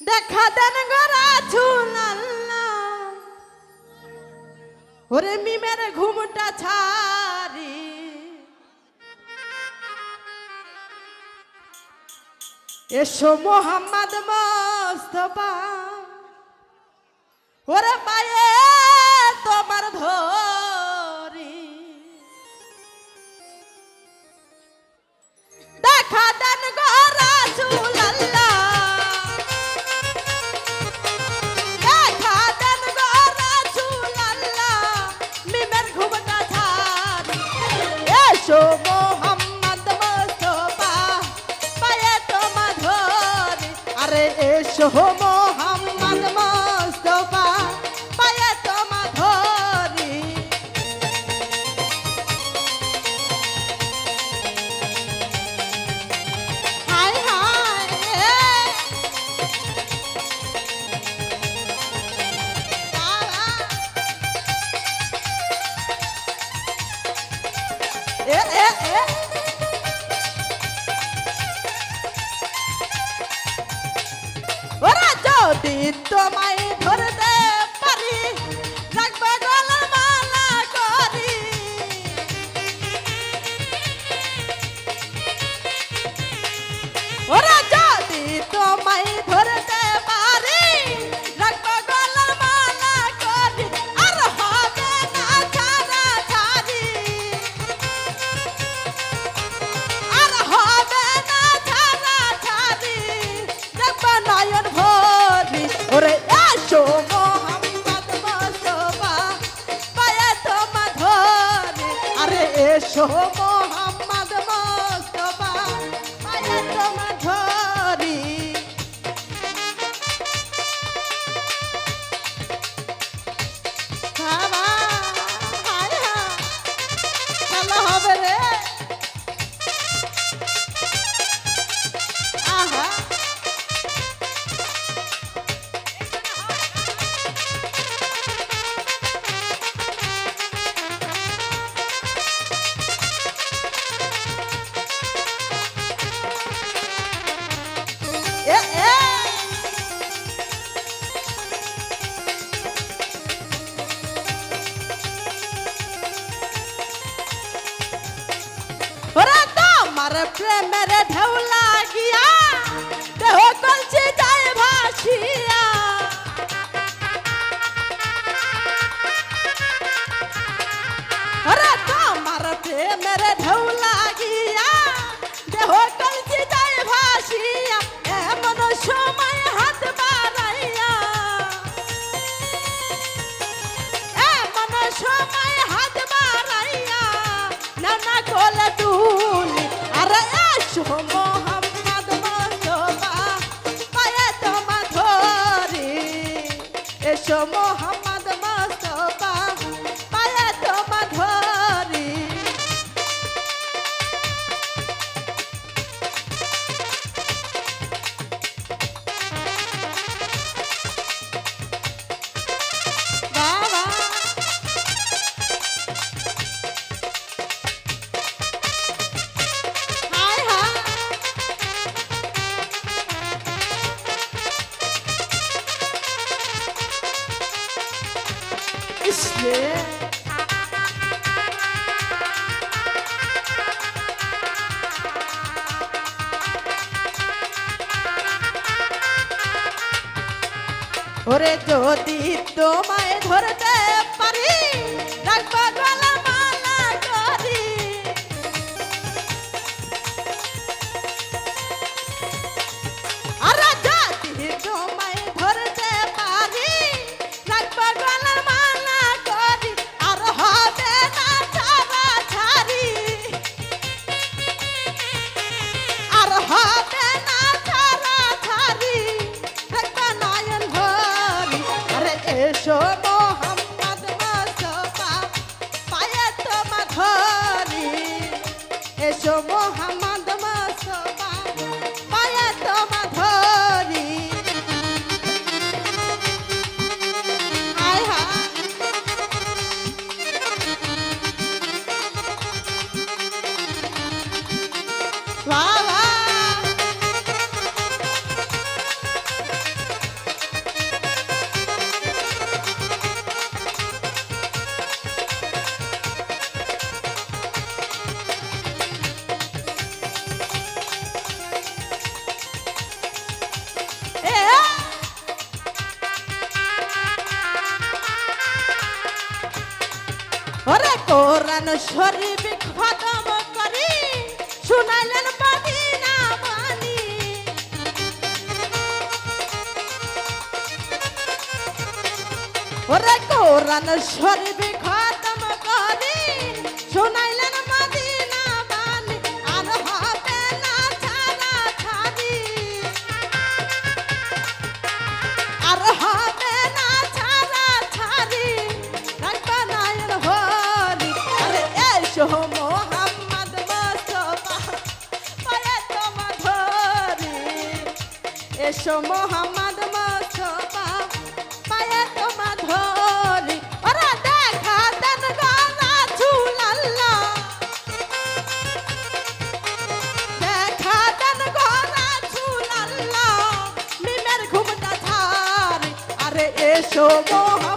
দেখা দেন গরা ছুনাল্লা ওরে মিমের ঘুমটা ছাড়ি। এসো মোহাম্মদ মোস্তফা। ওরে পায়ে তোমার ধরি। দেখা দেন গরা চুল ভালো ওরা যদি তোমায় ধরতে পারি রাখবে গলার সহ প্রেমের ঢেউ লাগিয়া দেহ কলছে যায় ভাসিয়া। come on. কৃষ্ণে ওরে যদি তোমায় ধরতে পারি রাখবা কোরআন শরীফ খতম করে শুনালেন কোরআন শরীফ এসো মোহাম্মদ মোস্তফা। পায়ে তোমা ধরি। ওরা দেখা দেন গলা ঝুলাল্লা। দেখা দেন গলা ঝুলাল্লা। মিমের ঘুমটা ছাড়ি আরে এসো মোহাম্মদ